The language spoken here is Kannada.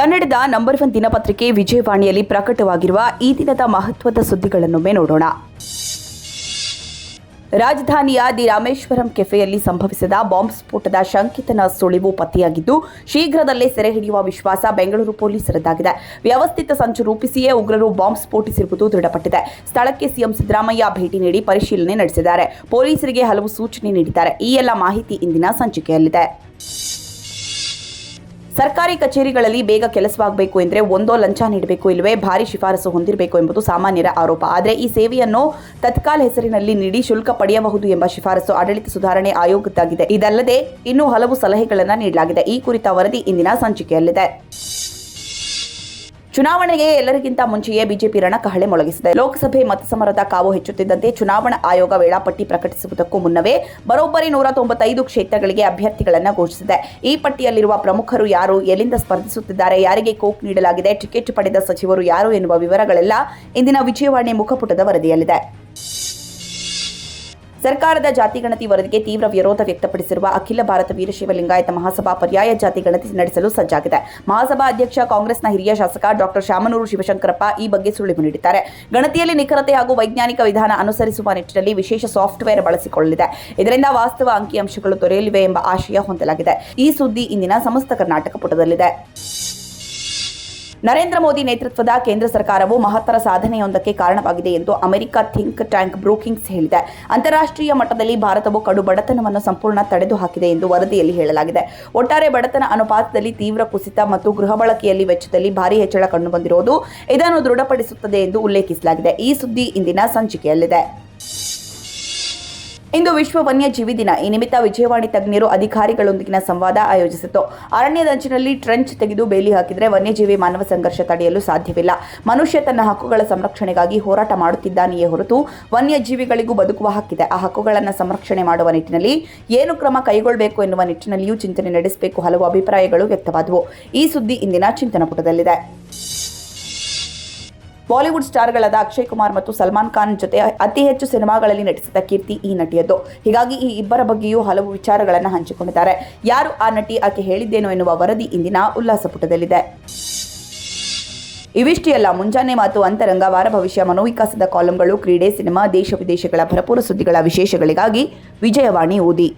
ಕನ್ನಡದ ನಂಬರ್ ಒನ್ ದಿನಪತ್ರಿಕೆ ವಿಜಯವಾಣಿಯಲ್ಲಿ ಪ್ರಕಟವಾಗಿರುವ ಈ ದಿನದ ಮಹತ್ವದ ಸುದ್ದಿಗಳನ್ನೊಮ್ಮೆ ನೋಡೋಣ. ರಾಜಧಾನಿಯ ದಿ ರಾಮೇಶ್ವರಂ ಕೆಫೆಯಲ್ಲಿ ಸಂಭವಿಸಿದ ಬಾಂಬ್ ಸ್ಫೋಟದ ಶಂಕಿತನ ಸುಳಿವು ಪತ್ತೆಯಾಗಿದ್ದು, ಶೀಘ್ರದಲ್ಲೇ ಸೆರೆ ಹಿಡಿಯುವ ವಿಶ್ವಾಸ ಬೆಂಗಳೂರು ಪೊಲೀಸರದ್ದಾಗಿದೆ. ವ್ಯವಸ್ಥಿತ ಸಂಚು ರೂಪಿಸಿಯೇ ಉಗ್ರರು ಬಾಂಬ್ ಸ್ಫೋಟಿಸಿರುವುದು ದೃಢಪಟ್ಟಿದೆ. ಸ್ಥಳಕ್ಕೆ ಸಿಎಂ ಸಿದ್ದರಾಮಯ್ಯ ಭೇಟಿ ನೀಡಿ ಪರಿಶೀಲನೆ ನಡೆಸಿದ್ದಾರೆ. ಪೊಲೀಸರಿಗೆ ಹಲವು ಸೂಚನೆ ನೀಡಿದ್ದಾರೆ. ಈ ಎಲ್ಲ ಮಾಹಿತಿ ಇಂದಿನ ಸಂಚಿಕೆಯಲ್ಲಿದೆ. ಸರ್ಕಾರಿ ಕಚೇರಿಗಳಲ್ಲಿ ಬೇಗ ಕೆಲಸವಾಗಬೇಕು ಎಂದರೆ ಒಂದೋ ಲಂಚ ನೀಡಬೇಕು ಇಲ್ಲವೇ ಭಾರಿ ಶಿಫಾರಸು ಹೊಂದಿರಬೇಕು ಎಂಬುದು ಸಾಮಾನ್ಯರ ಆರೋಪ. ಆದರೆ ಈ ಸೇವೆಯನ್ನು ತತ್ಕಾಲ ಹೆಸರಿನಲ್ಲಿ ನೀಡಿ ಶುಲ್ಕ ಪಡೆಯಬಹುದು ಎಂಬ ಶಿಫಾರಸು ಆಡಳಿತ ಸುಧಾರಣೆ ಆಯೋಗದ್ದಾಗಿದೆ. ಇದಲ್ಲದೆ ಇನ್ನೂ ಹಲವು ಸಲಹೆಗಳನ್ನು ನೀಡಲಾಗಿದೆ. ಈ ಕುರಿತ ವರದಿ ಇಂದಿನ ಸಂಚಿಕೆಯಲ್ಲಿದೆ. ಚುನಾವಣೆಗೆ ಎಲ್ಲರಿಗಿಂತ ಮುಂಚೆಯೇ ಬಿಜೆಪಿ ರಣಕಹಳೆ ಮೊಳಗಿಸಿದೆ. ಲೋಕಸಭೆ ಮತಸಮರದ ಕಾವು ಹೆಚ್ಚುತ್ತಿದ್ದಂತೆ ಚುನಾವಣಾ ಆಯೋಗ ವೇಳಾಪಟ್ಟಿ ಪ್ರಕಟಿಸುವುದಕ್ಕೂ ಮುನ್ನವೇ ಬರೋಬ್ಬರಿ ನೂರ ತೊಂಬತ್ತೈದು ಕ್ಷೇತ್ರಗಳಿಗೆ ಅಭ್ಯರ್ಥಿಗಳನ್ನು ಘೋಷಿಸಿದೆ. ಈ ಪಟ್ಟಿಯಲ್ಲಿರುವ ಪ್ರಮುಖರು ಯಾರು, ಎಲ್ಲಿಂದ ಸ್ಪರ್ಧಿಸುತ್ತಿದ್ದಾರೆ, ಯಾರಿಗೆ ಕೋಕ್ ನೀಡಲಾಗಿದೆ, ಟಿಕೆಟ್ ಪಡೆದ ಸಚಿವರು ಯಾರು ಎನ್ನುವ ವಿವರಗಳೆಲ್ಲ ಇಂದಿನ ವಿಜಯವಾಣಿ ಮುಖಪುಟದ ವರದಿಯಲ್ಲಿದೆ. ಸರ್ಕಾರದ ಜಾತಿ ಗಣತಿ ವರದಿಗೆ ತೀವ್ರ ವಿರೋಧ ವ್ಯಕ್ತಪಡಿಸಿರುವ ಅಖಿಲ ಭಾರತ ವೀರಶೈವ ಲಿಂಗಾಯತ ಮಹಾಸಭಾ ಪರ್ಯಾಯ ಜಾತಿ ಗಣತಿ ನಡೆಸಲು ಸಜ್ಜಾಗಿದೆ. ಮಹಾಸಭಾ ಅಧ್ಯಕ್ಷ, ಕಾಂಗ್ರೆಸ್ನ ಹಿರಿಯ ಶಾಸಕ ಡಾಕ್ಟರ್ ಶಾಮನೂರು ಶಿವಶಂಕರಪ್ಪ ಈ ಬಗ್ಗೆ ಸುಳಿವು ನೀಡಿದ್ದಾರೆ. ಗಣತಿಯಲ್ಲಿ ನಿಖರತೆ ಹಾಗೂ ವೈಜ್ಞಾನಿಕ ವಿಧಾನ ಅನುಸರಿಸುವ ನಿಟ್ಟಿನಲ್ಲಿ ವಿಶೇಷ ಸಾಫ್ಟ್ವೇರ್ ಬಳಸಿಕೊಳ್ಳಲಿದೆ. ಇದರಿಂದ ವಾಸ್ತವ ಅಂಕಿಅಂಶಗಳು ದೊರೆಯಲಿವೆ ಎಂಬ ಆಶಯ ಹೊಂದಲಾಗಿದೆ. ಈ ಸುದ್ದಿ ಇಂದಿನ ಸಮಸ್ತ ಕರ್ನಾಟಕ ಪುಟದಲ್ಲಿದೆ. ನರೇಂದ್ರ ಮೋದಿ ನೇತೃತ್ವದ ಕೇಂದ್ರ ಸರ್ಕಾರವು ಮಹತ್ತರ ಸಾಧನೆಯೊಂದಕ್ಕೆ ಕಾರಣವಾಗಿದೆ ಎಂದು ಅಮೆರಿಕ ಥಿಂಕ್ ಟ್ಯಾಂಕ್ ಬ್ರೂಕಿಂಗ್ಸ್ ಹೇಳಿದೆ. ಅಂತಾರಾಷ್ಟ್ರೀಯ ಮಟ್ಟದಲ್ಲಿ ಭಾರತವು ಕಡು ಬಡತನವನ್ನು ಸಂಪೂರ್ಣ ತಡೆದು ಹಾಕಿದೆ ಎಂದು ವರದಿಯಲ್ಲಿ ಹೇಳಲಾಗಿದೆ. ಒಟ್ಟಾರೆ ಬಡತನ ಅನುಪಾತದಲ್ಲಿ ತೀವ್ರ ಕುಸಿತ ಮತ್ತು ಗೃಹ ಬಳಕೆಯಲ್ಲಿ ವೆಚ್ಚದಲ್ಲಿ ಭಾರಿ ಹೆಚ್ಚಳ ಕಂಡುಬಂದಿರುವುದು ಇದನ್ನು ದೃಢಪಡಿಸುತ್ತದೆ ಎಂದು ಉಲ್ಲೇಖಿಸಲಾಗಿದೆ. ಈ ಸುದ್ದಿ ಇಂದಿನ ಸಂಚಿಕೆಯಲ್ಲಿದೆ. ಇಂದು ವಿಶ್ವ ವನ್ಯಜೀವಿ ದಿನ. ಈ ನಿಮಿತ್ತ ವಿಜಯವಾಣಿ ತಜ್ಞರು ಅಧಿಕಾರಿಗಳೊಂದಿಗಿನ ಸಂವಾದ ಆಯೋಜಿಸಿತು. ಅರಣ್ಯದಂಚಿನಲ್ಲಿ ಟ್ರೆಂಚ್ ತೆಗೆದು ಬೇಲಿ ಹಾಕಿದರೆ ವನ್ಯಜೀವಿ ಮಾನವ ಸಂಘರ್ಷ ತಡೆಯಲು ಸಾಧ್ಯವಿಲ್ಲ. ಮನುಷ್ಯ ತನ್ನ ಹಕ್ಕುಗಳ ಸಂರಕ್ಷಣೆಗಾಗಿ ಹೋರಾಟ ಮಾಡುತ್ತಿದ್ದಾನೆಯೇ ಹೊರತು ವನ್ಯಜೀವಿಗಳಿಗೂ ಬದುಕುವ ಹಕ್ಕಿದೆ. ಆ ಹಕ್ಕುಗಳನ್ನು ಸಂರಕ್ಷಣೆ ಮಾಡುವ ನಿಟ್ಟಿನಲ್ಲಿ ಏನು ಕ್ರಮ ಕೈಗೊಳ್ಳಬೇಕು ಎನ್ನುವ ನಿಟ್ಟಿನಲ್ಲಿಯೂ ಚಿಂತನೆ ನಡೆಸಬೇಕು. ಹಲವು ಅಭಿಪ್ರಾಯಗಳು ವ್ಯಕ್ತವಾದವು. ಈ ಸುದ್ದಿ ಇಂದಿನ ಚಿಂತನ ಪುಟದಲ್ಲಿದೆ ಬಾಲಿವುಡ್ ಸ್ಟಾರ್ಗಳಾದ ಅಕ್ಷಯ್ ಕುಮಾರ್ ಮತ್ತು ಸಲ್ಮಾನ್ ಖಾನ್ ಜೊತೆ ಅತಿ ಹೆಚ್ಚು ಸಿನಿಮಾಗಳಲ್ಲಿ ನಟಿಸಿದ ಕೀರ್ತಿ ಈ ನಟಿಯದ್ದು. ಹೀಗಾಗಿ ಈ ಇಬ್ಬರ ಬಗ್ಗೆಯೂ ಹಲವು ವಿಚಾರಗಳನ್ನು ಹಂಚಿಕೊಂಡಿದ್ದಾರೆ. ಯಾರು ಆ ನಟಿ ಆಕೆ ಹೇಳಿದ್ದೇನೋ ಎನ್ನುವ ವರದಿ ಇಂದಿನ ಉಲ್ಲಾಸ ಪುಟದಲ್ಲಿದೆ ಇವಿಷ್ಟೇ ಅಲ್ಲ ಮುಂಜಾನೆ ಮಾತು ಅಂತರಂಗ, ವಾರ ಭವಿಷ್ಯ, ಮನೋವಿಕಾಸದ ಕಾಲಂಗಳು, ಕ್ರೀಡೆ, ಸಿನಿಮಾ, ದೇಶ ವಿದೇಶಗಳ ಭರಪೂರ ಸುದ್ದಿಗಳ ವಿಶೇಷಗಳಿಗಾಗಿ ವಿಜಯವಾಣಿ ಓದಿ.